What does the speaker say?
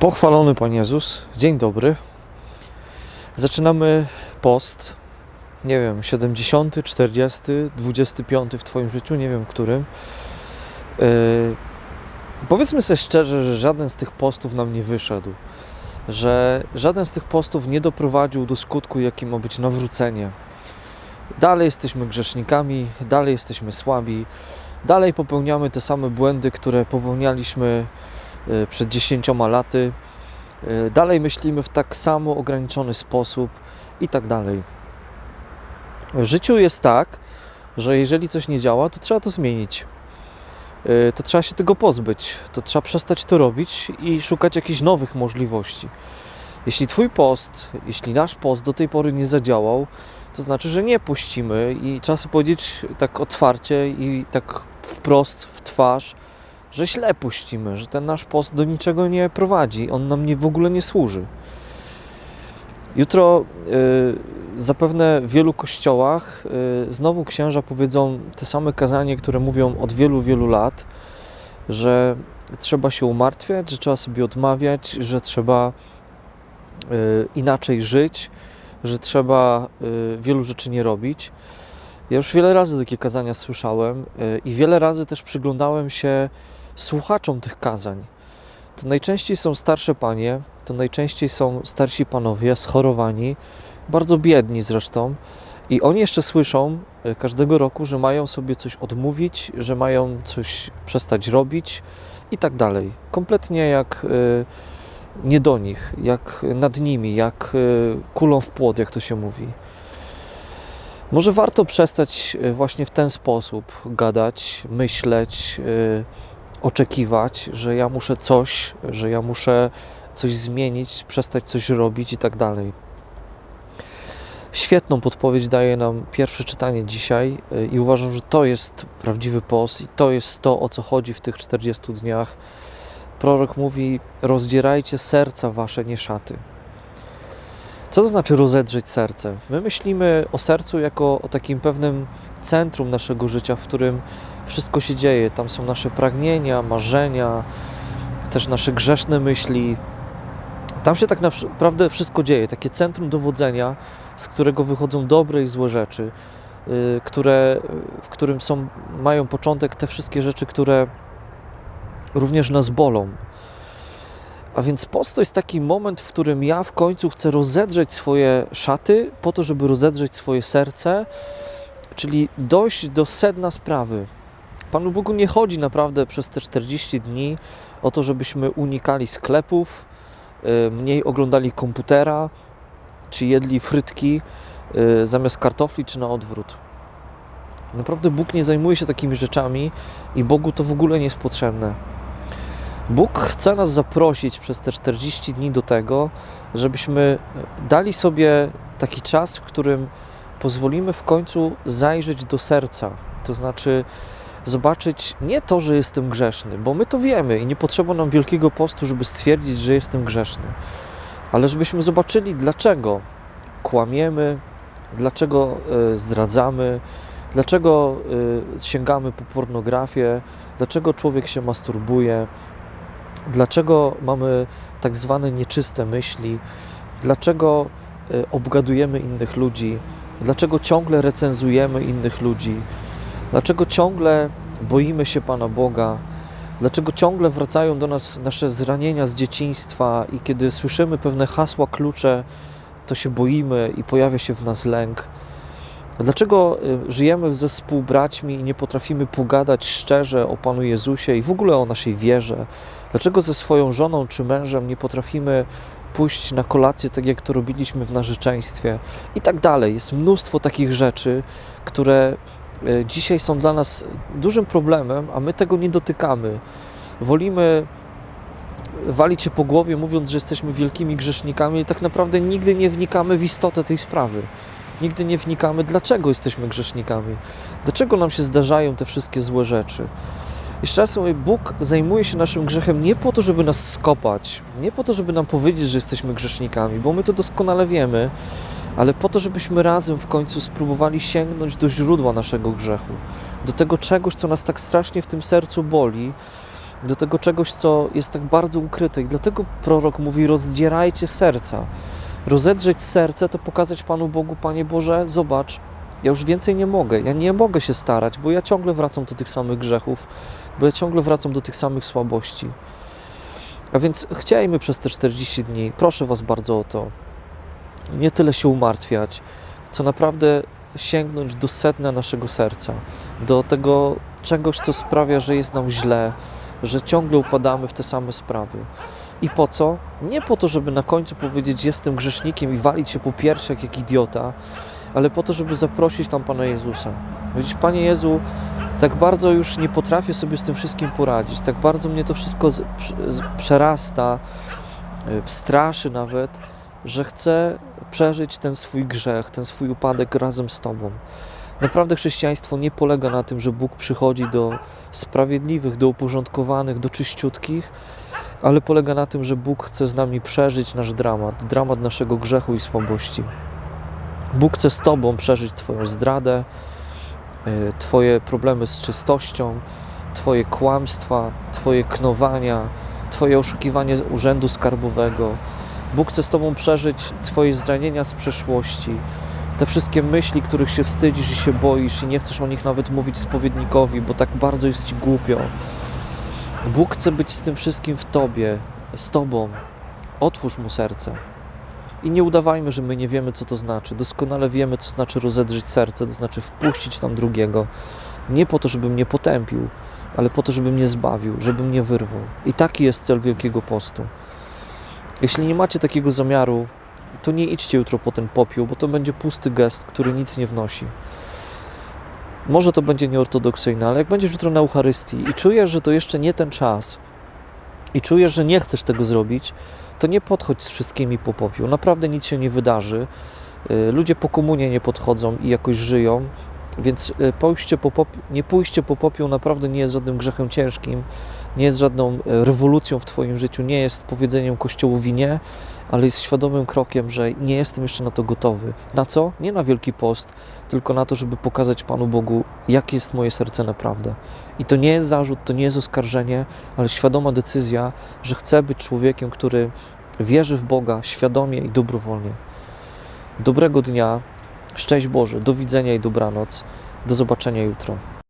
Pochwalony Pan Jezus, dzień dobry. Zaczynamy post, nie wiem, 70, 40, 25 w Twoim życiu, nie wiem którym. Yy, powiedzmy sobie szczerze, że żaden z tych postów nam nie wyszedł. Że żaden z tych postów nie doprowadził do skutku, jakim ma być nawrócenie. Dalej jesteśmy grzesznikami, dalej jesteśmy słabi, dalej popełniamy te same błędy, które popełnialiśmy przed 10 laty. Y, Dalej myślimy w tak samo ograniczony sposób i tak dalej. W życiu jest tak, że jeżeli coś nie działa, to trzeba to zmienić. Y, To trzeba się tego pozbyć, to trzeba przestać to robić i szukać jakichś nowych możliwości. Jeśli Twój post, jeśli nasz post do tej pory nie zadziałał, to znaczy, że nie puścimy i trzeba sobie powiedzieć tak otwarcie i tak wprost w twarz, że źle puścimy, że ten nasz post do niczego nie prowadzi, on nam nie, w ogóle nie służy. Jutro y, zapewne w wielu kościołach y, znowu księża powiedzą te same kazanie, które mówią od wielu, wielu lat, że trzeba się umartwiać, że trzeba sobie odmawiać, że trzeba y, inaczej żyć, że trzeba y, wielu rzeczy nie robić. Ja już wiele razy takie kazania słyszałem y, i wiele razy też przyglądałem się słuchaczom tych kazań. To najczęściej są starsze panie, to najczęściej są starsi panowie, schorowani, bardzo biedni zresztą. I oni jeszcze słyszą y, każdego roku, że mają sobie coś odmówić, że mają coś przestać robić i tak dalej. Kompletnie jak y, nie do nich, jak nad nimi, jak kulą w płot, jak to się mówi. Może warto przestać y, właśnie w ten sposób gadać, myśleć, y, oczekiwać, że ja muszę coś, że ja muszę coś zmienić, przestać coś robić i tak dalej. Świetną podpowiedź daje nam pierwsze czytanie dzisiaj y, i uważam, że to jest prawdziwy post i to jest to, o co chodzi w tych 40 dniach. Prorok mówi: rozdzierajcie serca wasze, nie szaty. Co to znaczy rozedrzeć serce? My myślimy o sercu jako o takim pewnym centrum naszego życia, w którym wszystko się dzieje. Tam są nasze pragnienia, marzenia, też nasze grzeszne myśli. Tam się tak naprawdę wszystko dzieje. Takie centrum dowodzenia, z którego wychodzą dobre i złe rzeczy, yy, które, w którym są, mają początek te wszystkie rzeczy, które również nas bolą. A więc post to jest taki moment, w którym ja w końcu chcę rozedrzeć swoje szaty, po to, żeby rozedrzeć swoje serce, czyli dojść do sedna sprawy. Panu Bogu nie chodzi naprawdę przez te 40 dni o to, żebyśmy unikali sklepów, y, mniej oglądali komputera, czy jedli frytki y, zamiast kartofli, czy na odwrót. Naprawdę Bóg nie zajmuje się takimi rzeczami i Bogu to w ogóle nie jest potrzebne. Bóg chce nas zaprosić przez te 40 dni do tego, żebyśmy dali sobie taki czas, w którym pozwolimy w końcu zajrzeć do serca. To znaczy zobaczyć nie to, że jestem grzeszny, bo my to wiemy i nie potrzeba nam wielkiego postu, żeby stwierdzić, że jestem grzeszny, ale żebyśmy zobaczyli, dlaczego kłamiemy, dlaczego y, zdradzamy, dlaczego y, sięgamy po pornografię, dlaczego człowiek się masturbuje, dlaczego mamy tak zwane nieczyste myśli, dlaczego y, obgadujemy innych ludzi, dlaczego ciągle recenzujemy innych ludzi, dlaczego ciągle boimy się Pana Boga, dlaczego ciągle wracają do nas nasze zranienia z dzieciństwa i kiedy słyszymy pewne hasła, klucze, to się boimy i pojawia się w nas lęk. Dlaczego y, żyjemy ze współbraćmi i nie potrafimy pogadać szczerze o Panu Jezusie i w ogóle o naszej wierze? Dlaczego ze swoją żoną czy mężem nie potrafimy pójść na kolację tak, jak to robiliśmy w narzeczeństwie? I tak dalej. Jest mnóstwo takich rzeczy, które y, dzisiaj są dla nas dużym problemem, a my tego nie dotykamy. Wolimy walić się po głowie, mówiąc, że jesteśmy wielkimi grzesznikami, i tak naprawdę nigdy nie wnikamy w istotę tej sprawy. Nigdy nie wnikamy, dlaczego jesteśmy grzesznikami, dlaczego nam się zdarzają te wszystkie złe rzeczy. Jeszcze raz mówię, Bóg zajmuje się naszym grzechem nie po to, żeby nas skopać, nie po to, żeby nam powiedzieć, że jesteśmy grzesznikami, bo my to doskonale wiemy, ale po to, żebyśmy razem w końcu spróbowali sięgnąć do źródła naszego grzechu, do tego czegoś, co nas tak strasznie w tym sercu boli do tego czegoś, co jest tak bardzo ukryte. I dlatego prorok mówi: rozdzierajcie serca. Rozedrzeć serce to pokazać Panu Bogu, Panie Boże, zobacz, ja już więcej nie mogę. Ja nie mogę się starać, bo ja ciągle wracam do tych samych grzechów, bo ja ciągle wracam do tych samych słabości. A więc chciajmy przez te 40 dni, proszę Was bardzo o to, nie tyle się umartwiać, co naprawdę sięgnąć do sedna naszego serca, do tego czegoś, co sprawia, że jest nam źle, że ciągle upadamy w te same sprawy. I po co? Nie po to, żeby na końcu powiedzieć, jestem grzesznikiem i walić się po piersiach jak idiota, ale po to, żeby zaprosić tam Pana Jezusa. Powiedzieć, Panie Jezu, tak bardzo już nie potrafię sobie z tym wszystkim poradzić, tak bardzo mnie to wszystko z, z, przerasta, y, straszy nawet, że chcę przeżyć ten swój grzech, ten swój upadek razem z Tobą. Naprawdę chrześcijaństwo nie polega na tym, że Bóg przychodzi do sprawiedliwych, do uporządkowanych, do czyściutkich, ale polega na tym, że Bóg chce z nami przeżyć nasz dramat, dramat naszego grzechu i słabości. Bóg chce z Tobą przeżyć Twoją zdradę, y, Twoje problemy z czystością, Twoje kłamstwa, Twoje knowania, Twoje oszukiwanie urzędu skarbowego. Bóg chce z Tobą przeżyć Twoje zranienia z przeszłości, te wszystkie myśli, których się wstydzisz i się boisz i nie chcesz o nich nawet mówić spowiednikowi, bo tak bardzo jest Ci głupio. Bóg chce być z tym wszystkim w Tobie, z Tobą. Otwórz Mu serce. I nie udawajmy, że my nie wiemy, co to znaczy. Doskonale wiemy, co znaczy rozedrzeć serce, to znaczy wpuścić tam drugiego. Nie po to, żeby mnie potępił, ale po to, żeby mnie zbawił, żeby mnie wyrwał. I taki jest cel Wielkiego Postu. Jeśli nie macie takiego zamiaru, to nie idźcie jutro po ten popiół, bo to będzie pusty gest, który nic nie wnosi. Może to będzie nieortodoksyjne, ale jak będziesz jutro na Eucharystii i czujesz, że to jeszcze nie ten czas i czujesz, że nie chcesz tego zrobić, to nie podchodź z wszystkimi po popiół. Naprawdę nic się nie wydarzy. Y, Ludzie po komunie nie podchodzą i jakoś żyją, więc y, pójście po popi- nie pójście po popiół naprawdę nie jest żadnym grzechem ciężkim, nie jest żadną y, rewolucją w Twoim życiu, nie jest powiedzeniem Kościołowi nie, ale jest świadomym krokiem, że nie jestem jeszcze na to gotowy. Na co? Nie na Wielki Post, tylko na to, żeby pokazać Panu Bogu, jakie jest moje serce naprawdę. I to nie jest zarzut, to nie jest oskarżenie, ale świadoma decyzja, że chcę być człowiekiem, który wierzy w Boga świadomie i dobrowolnie. Dobrego dnia, szczęść Boże, do widzenia i dobranoc, do zobaczenia jutro.